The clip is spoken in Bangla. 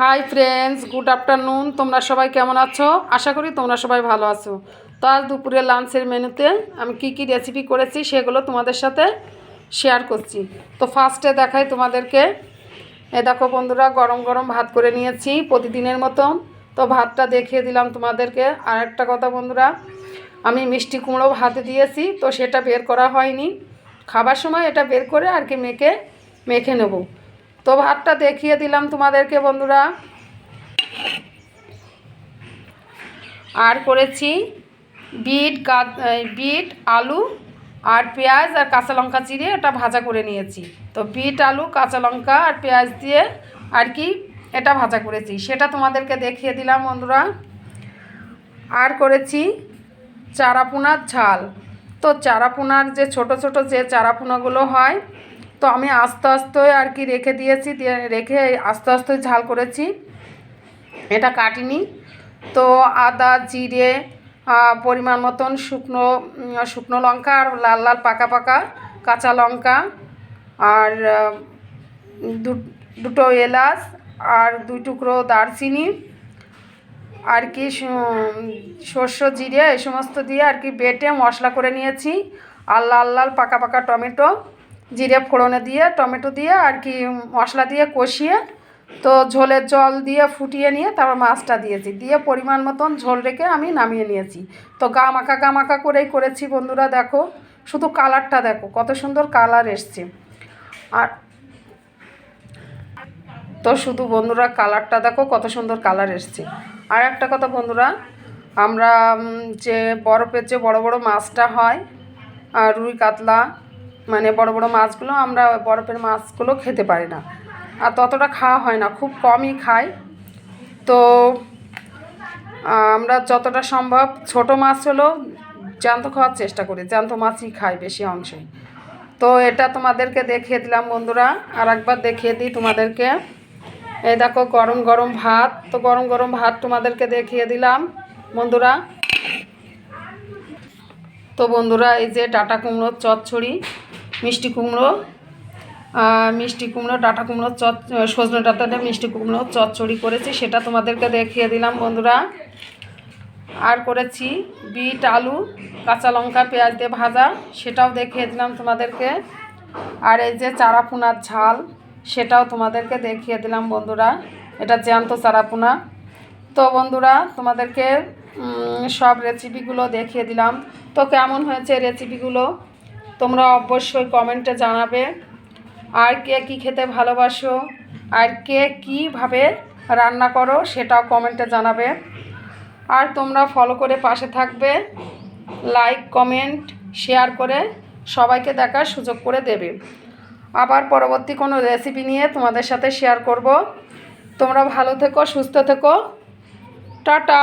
হাই ফ্রেন্ডস গুড আফটারনুন তোমরা সবাই কেমন আছো? আশা করি তোমরা সবাই ভালো আছো। তো আজ দুপুরে লাঞ্চের মেনুতে আমি কি কি রেসিপি করেছি সেগুলো তোমাদের সাথে শেয়ার করছি। তো ফার্স্টে দেখাই তোমাদেরকে। এ দেখো বন্ধুরা, গরম গরম ভাত করে নিয়েছি প্রতিদিনের মতন। তো ভাতটা দেখিয়ে দিলাম তোমাদেরকে। আর একটা কথা বন্ধুরা, আমি মিষ্টি কুমড়ো ভাতে দিয়েছি, তো সেটা বের করা হয়নি। খাবার সময় এটা বের করে আর কি মেখে মেখে নেব। তো ভাতটা দেখিয়ে দিলাম তোমাদেরকে, বন্ধুরা। আর করেছি বিট গাদ বিট, আলু আর পেঁয়াজ আর কাঁচা লঙ্কা চিড়ে এটা ভাজা করে নিয়েছি। তো বিট, আলু, কাঁচা লঙ্কা আর পেঁয়াজ দিয়ে আর কি এটা ভাজা করেছি। সেটা তোমাদেরকে দেখিয়ে দিলাম, বন্ধুরা। আর করেছি চারাপোনার ঝাল। তো চারাপোনার যে ছোট ছোট যে চারাপোনাগুলো হয় তো আমি আস্তে আস্তে আর কি রেখে দিয়েছি, দিয়ে রেখে আস্তে আস্তে ঝাল করেছি। এটা কাটিনি। তো আদা, জিরে পরিমাণ মতন শুকনো শুকনো লঙ্কা আর লাল লাল পাকা পাকা কাঁচা লঙ্কা আর দুটো এলাচ আর দুই টুকরো দারচিনি আর কি সর্ষে জিরে এই সমস্ত দিয়ে আর কি বেটে মশলা করে নিয়েছি। আর লাল লাল পাকা পাকা টমেটো। জিরে ফোড়নে দিয়ে, টমেটো দিয়ে আর কি মশলা দিয়ে কষিয়ে তো ঝোলের জল দিয়ে ফুটিয়ে নিয়ে তারপর মাছটা দিয়েছি। দিয়ে পরিমাণ মতন ঝোল রেখে আমি নামিয়ে নিয়েছি। তো গা মাখা গা মাখা করেই করেছি বন্ধুরা, দেখো। শুধু কালারটা দেখো, কত সুন্দর কালার এসছে। আর তো শুধু বন্ধুরা, কালারটা দেখো, কত সুন্দর কালার এসছে। আর একটা কথা বন্ধুরা, আমরা যে বরফের যে বড় বড় মাছটা হয় আর রুই কাতলা মানে বড় বড় মাছগুলো আমরা বরফের মাছগুলো খেতে পারি না। আর ততটা খাওয়া হয় না, খুব কমই খাই। তো আমরা যতটা সম্ভব ছোট মাছ হলেও জ্যান্ত খাওয়ার চেষ্টা করি, জ্যান্ত মাছই খাই বেশি অংশে। তো, এটা তোমাদেরকে দেখিয়ে দিলাম বন্ধুরা, আর একবার দেখিয়ে দিই তোমাদেরকে। এই দেখো, গরম গরম ভাত, তো গরম গরম ভাত তোমাদেরকে দেখিয়ে দিলাম বন্ধুরা। তো বন্ধুরা, এই যে টাটা কুমড়োর চচ্চড়ি মিষ্টি কুমড়ো মিষ্টি কুমড়ো ডাটা কুমড়োর চচ, সজনে ডাটাতে মিষ্টি কুমড়োর চচ্চড়ি করেছি, সেটা তোমাদেরকে দেখিয়ে দিলাম বন্ধুরা। আর করেছি বিট, আলু, কাঁচা লঙ্কা, পেঁয়াজ দিয়ে ভাজা, সেটাও দেখিয়ে দিলাম তোমাদেরকে। আর এই যে চারাপোনার ঝাল, সেটাও তোমাদেরকে দেখিয়ে দিলাম বন্ধুরা। এটা জ্যান্ত চারাপোনা। তো বন্ধুরা, তোমাদেরকে সব রেসিপিগুলো দেখিয়ে দিলাম। তো কেমন হয়েছে রেসিপিগুলো তোমরা অবশ্যই কমেন্টে জানাবে আর কে কী খেতে ভালোবাসো আর কে কীভাবে রান্না করো সেটাও কমেন্টে জানাবে। আর তোমরা ফলো করে পাশে থাকবে লাইক কমেন্ট শেয়ার করে সবাইকে দেখার সুযোগ করে দেবে। আবার পরবর্তী কোনো রেসিপি নিয়ে তোমাদের সাথে শেয়ার করব। তোমরা ভালো থেকো, সুস্থ থেকো। টাটা!